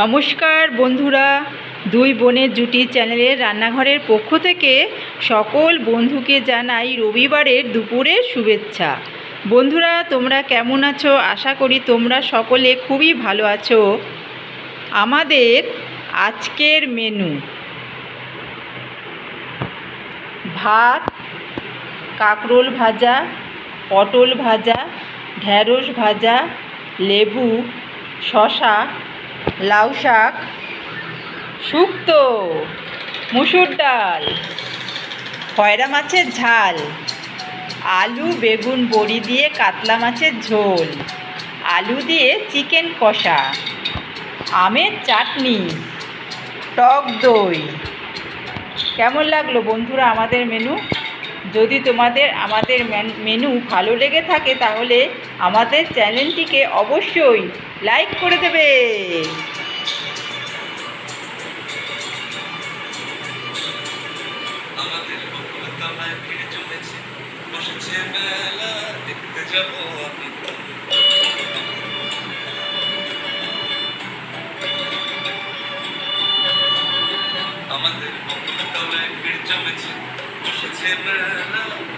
নমস্কার বন্ধুরা, দুই বোনের জুটি চ্যানেলের রান্নাঘরের পক্ষ থেকে সকল বন্ধুকে জানাই রবিবারের দুপুরের শুভেচ্ছা। বন্ধুরা, তোমরা কেমন আছো? আশা করি তোমরা সকলে খুবই ভালো আছো। আমাদের আজকের মেনু। ভাত, কাঁকরোল ভাজা, পটল ভাজা ঢ্যাঁড়স ভাজা, লেবু শশা লাউ শাক, শুক্তো, মুসুর ডাল, খয়রা মাছের ঝাল, আলু, বেগুন, বড়ি দিয়ে কাতলা মাছের ঝোল, আলু দিয়ে চিকেন কষা, আমের চাটনি, টক দই। কেমন লাগল বন্ধুরা আমাদের মেনু যদি তোমাদের আমাদের মেনু ভালো লেগে থাকে তাহলে আমাদের চ্যানেলটিকে অবশ্যই লাইক করে দেবে। আমাদের It's in